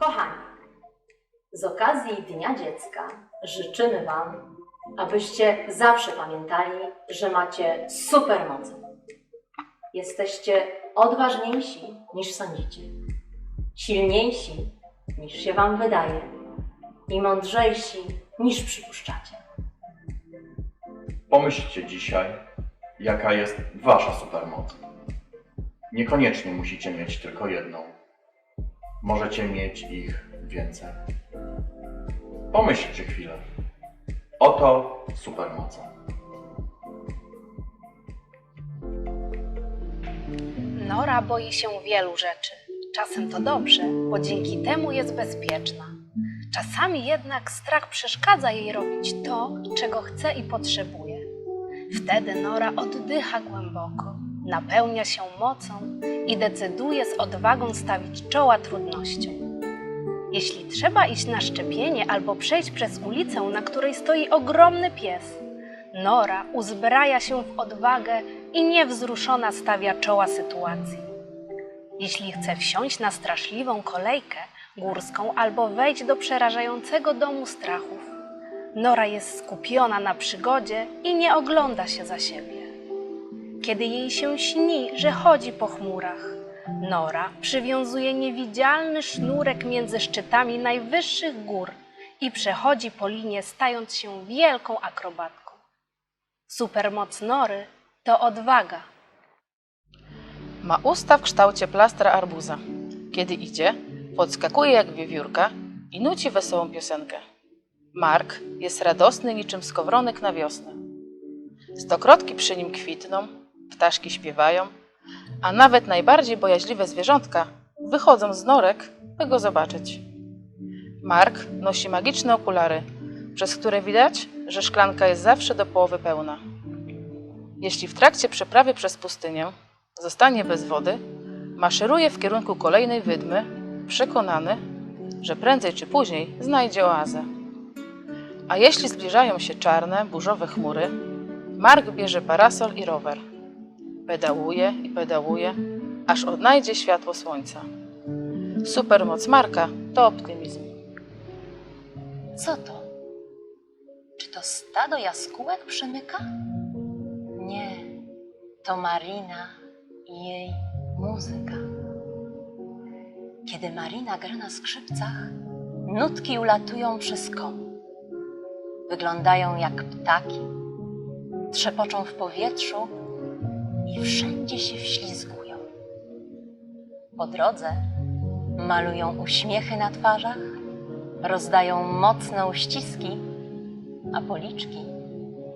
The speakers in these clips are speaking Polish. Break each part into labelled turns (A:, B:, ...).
A: Kochani, z okazji Dnia Dziecka życzymy Wam, abyście zawsze pamiętali, że macie supermoce. Jesteście odważniejsi niż sądzicie, silniejsi niż się Wam wydaje i mądrzejsi niż przypuszczacie.
B: Pomyślcie dzisiaj, jaka jest wasza supermoc. Niekoniecznie musicie mieć tylko jedną. Możecie mieć ich więcej. Pomyślcie chwilę. Oto supermoce.
C: Nora boi się wielu rzeczy. Czasem to dobrze, bo dzięki temu jest bezpieczna. Czasami jednak strach przeszkadza jej robić to, czego chce i potrzebuje. Wtedy Nora oddycha głęboko, napełnia się mocą i decyduje z odwagą stawić czoła trudnościom. Jeśli trzeba iść na szczepienie albo przejść przez ulicę, na której stoi ogromny pies, Nora uzbraja się w odwagę i niewzruszona stawia czoła sytuacji. Jeśli chce wsiąść na straszliwą kolejkę górską albo wejść do przerażającego domu strachów, Nora jest skupiona na przygodzie i nie ogląda się za siebie. Kiedy jej się śni, że chodzi po chmurach, Nora przywiązuje niewidzialny sznurek między szczytami najwyższych gór i przechodzi po linie, stając się wielką akrobatką. Supermoc Nory to odwaga.
D: Ma usta w kształcie plastra arbuza. Kiedy idzie, podskakuje jak wiewiórka i nuci wesołą piosenkę. Mark jest radosny niczym skowronek na wiosnę. Stokrotki przy nim kwitną, ptaszki śpiewają, a nawet najbardziej bojaźliwe zwierzątka wychodzą z norek, by go zobaczyć. Mark nosi magiczne okulary, przez które widać, że szklanka jest zawsze do połowy pełna. Jeśli w trakcie przeprawy przez pustynię zostanie bez wody, maszeruje w kierunku kolejnej wydmy, przekonany, że prędzej czy później znajdzie oazę. A jeśli zbliżają się czarne, burzowe chmury, Mark bierze parasol i rower. Pedałuje i pedałuje, aż odnajdzie światło słońca. Supermoc Marka to optymizm.
A: Co to? Czy to stado jaskółek przemyka? Nie, to Marina i jej muzyka. Kiedy Marina gra na skrzypcach, nutki ulatują przez kom. Wyglądają jak ptaki, trzepoczą w powietrzu i wszędzie się wślizgują. Po drodze malują uśmiechy na twarzach, rozdają mocne uściski, a policzki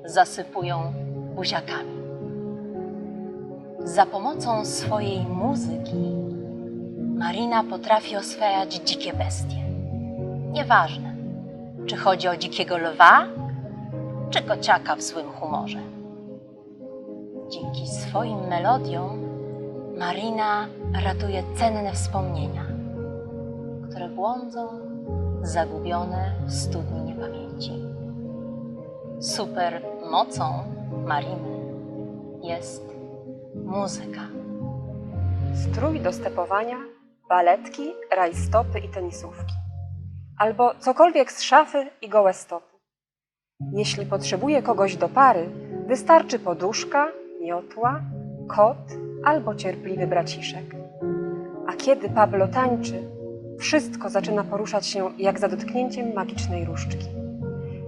A: zasypują buziakami. Za pomocą swojej muzyki Marina potrafi oswajać dzikie bestie. Nieważne, czy chodzi o dzikiego lwa, czy kociaka w złym humorze. Dzięki swoim melodiom Marina ratuje cenne wspomnienia, które błądzą zagubione w studni niepamięci. Super mocą Mariny jest muzyka.
E: strój do stepowania, baletki, rajstopy i tenisówki. Albo cokolwiek z szafy i gołe stopy. Jeśli potrzebuje kogoś do pary, wystarczy poduszka, miotła, kot albo cierpliwy braciszek. A kiedy Pablo tańczy, wszystko zaczyna poruszać się jak za dotknięciem magicznej różdżki.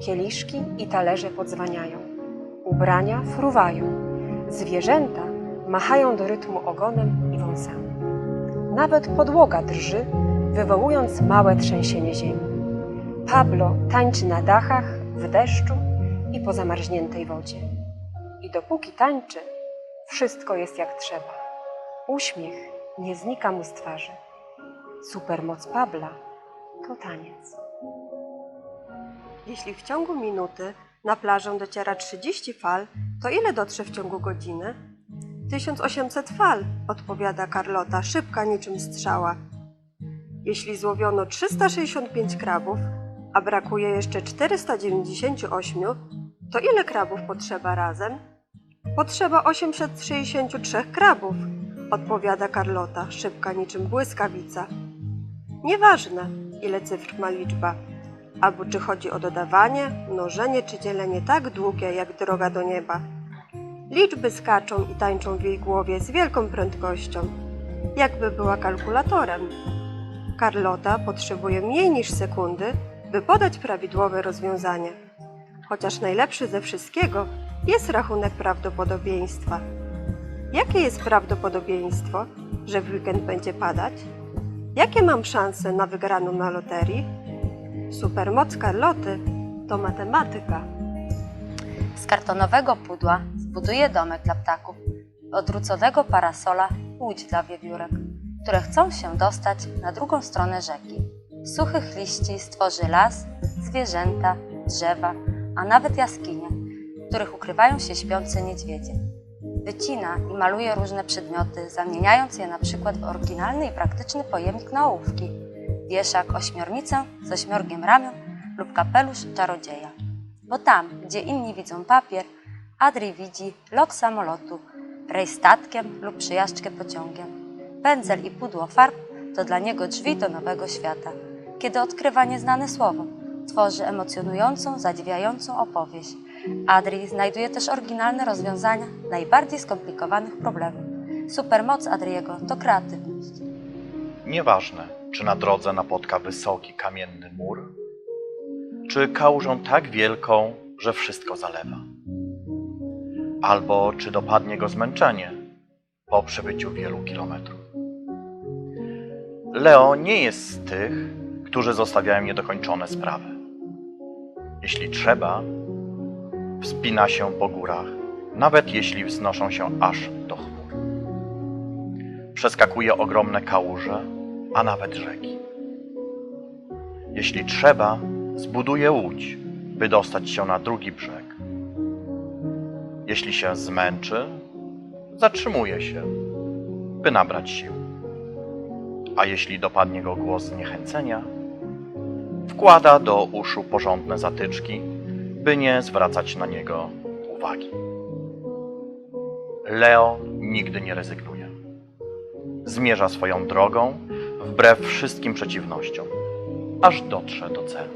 E: Kieliszki i talerze podzwaniają, ubrania fruwają, zwierzęta machają do rytmu ogonem i wąsami. Nawet podłoga drży, wywołując małe trzęsienie ziemi. Pablo tańczy na dachach, w deszczu i po zamarzniętej wodzie. I dopóki tańczy, wszystko jest jak trzeba. Uśmiech nie znika mu z twarzy. Supermoc Pabla to taniec.
F: Jeśli w ciągu minuty na plażę dociera 30 fal, to ile dotrze w ciągu godziny? 1800 fal, odpowiada Carlota, szybka niczym strzała. Jeśli złowiono 365 krabów, a brakuje jeszcze 498, to ile krabów potrzeba razem? Potrzeba 863 krabów, odpowiada Carlota, szybka niczym błyskawica. Nieważne, ile cyfr ma liczba, albo czy chodzi o dodawanie, mnożenie czy dzielenie tak długie jak droga do nieba. Liczby skaczą i tańczą w jej głowie z wielką prędkością, jakby była kalkulatorem. Carlota potrzebuje mniej niż sekundy, by podać prawidłowe rozwiązanie. Chociaż najlepszy ze wszystkiego jest rachunek prawdopodobieństwa. Jakie jest prawdopodobieństwo, że w weekend będzie padać? Jakie mam szanse na wygraną na loterii? Supermoc Carloty to matematyka.
A: Z kartonowego pudła zbuduję domek dla ptaków, odwróconego parasola łódź dla wiewiórek, które chcą się dostać na drugą stronę rzeki. Suchych liści stworzy las, zwierzęta, drzewa, a nawet jaskinie, w których ukrywają się śpiące niedźwiedzie. Wycina i maluje różne przedmioty, zamieniając je na przykład w oryginalny i praktyczny pojemnik na ołówki, wieszak, ośmiornicę z ośmiorgiem ramion lub kapelusz czarodzieja. Bo tam, gdzie inni widzą papier, Adri widzi lot samolotu, rejs statkiem lub przyjażdżkę pociągiem. Pędzel i pudło farb to dla niego drzwi do nowego świata. Kiedy odkrywa nieznane słowo, tworzy emocjonującą, zadziwiającą opowieść. Adri znajduje też oryginalne rozwiązania najbardziej skomplikowanych problemów. Supermoc Adriego to kreatywność.
B: Nieważne, czy na drodze napotka wysoki kamienny mur, czy kałużą tak wielką, że wszystko zalewa. Albo czy dopadnie go zmęczenie po przebyciu wielu kilometrów. Leo nie jest z tych, którzy zostawiają niedokończone sprawy. Jeśli trzeba, wspina się po górach, nawet jeśli wznoszą się aż do chmur. Przeskakuje ogromne kałuże, a nawet rzeki. Jeśli trzeba, zbuduje łódź, by dostać się na drugi brzeg. Jeśli się zmęczy, zatrzymuje się, by nabrać sił. A jeśli dopadnie go głos zniechęcenia, wkłada do uszu porządne zatyczki, by nie zwracać na niego uwagi. Leo nigdy nie rezygnuje. Zmierza swoją drogą wbrew wszystkim przeciwnościom, aż dotrze do celu.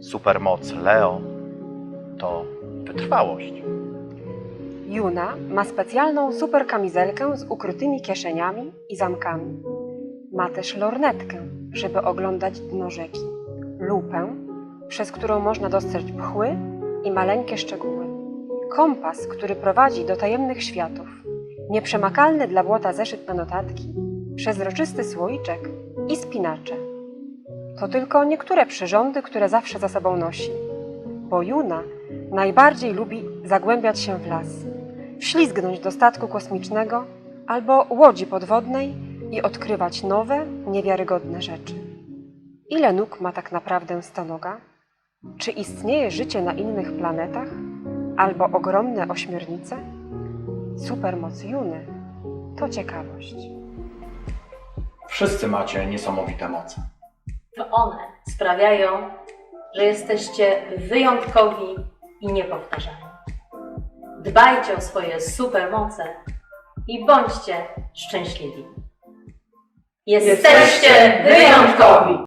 B: Supermoc Leo to wytrwałość.
E: Juna ma specjalną super kamizelkę z ukrytymi kieszeniami i zamkami. Ma też lornetkę, żeby oglądać dno rzeki, lupę, przez którą można dostrzec pchły i maleńkie szczegóły, kompas, który prowadzi do tajemnych światów, nieprzemakalny dla błota zeszyt na notatki, przezroczysty słoiczek i spinacze. To tylko niektóre przyrządy, które zawsze za sobą nosi, bo Juna najbardziej lubi zagłębiać się w las, wślizgnąć do statku kosmicznego albo łodzi podwodnej i odkrywać nowe, niewiarygodne rzeczy. Ile nóg ma tak naprawdę stonoga? Czy istnieje życie na innych planetach? Albo ogromne ośmiornice? Supermoc Juny to ciekawość.
B: Wszyscy macie niesamowite moce.
A: To one sprawiają, że jesteście wyjątkowi i niepowtarzalni. Dbajcie o swoje supermoce i bądźcie szczęśliwi. Jesteście wyjątkowi!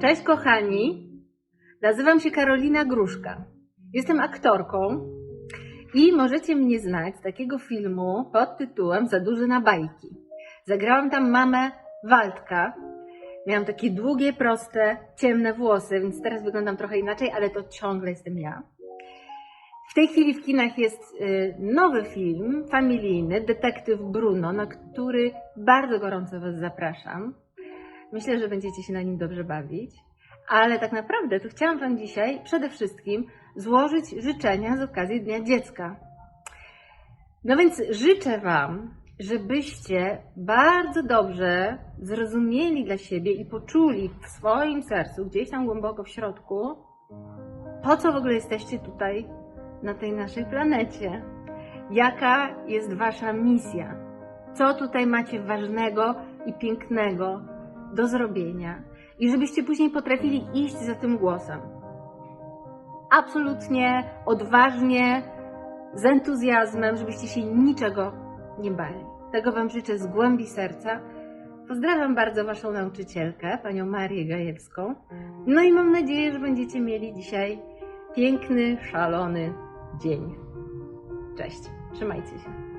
G: Cześć kochani, nazywam się Karolina Gruszka. Jestem aktorką i możecie mnie znać z takiego filmu pod tytułem Za duży na bajki. Zagrałam tam mamę Waldka. Miałam takie długie, proste, ciemne włosy, więc teraz wyglądam trochę inaczej, ale to ciągle jestem ja. W tej chwili w kinach jest y, nowy film familijny, Detektyw Bruno, na który bardzo gorąco Was zapraszam. Myślę, że będziecie się na nim dobrze bawić. Ale tak naprawdę to chciałam Wam dzisiaj przede wszystkim złożyć życzenia z okazji Dnia Dziecka. No więc życzę Wam, żebyście bardzo dobrze zrozumieli dla siebie i poczuli w swoim sercu, gdzieś tam głęboko w środku, po co w ogóle jesteście tutaj na tej naszej planecie. Jaka jest Wasza misja? Co tutaj macie ważnego i pięknego do zrobienia? I żebyście później potrafili iść za tym głosem. Absolutnie, odważnie, z entuzjazmem, żebyście się niczego nie bali. Tego Wam życzę z głębi serca. Pozdrawiam bardzo Waszą nauczycielkę, panią Marię Gajewską. No i mam nadzieję, że będziecie mieli dzisiaj piękny, szalony dzień. Cześć, trzymajcie się.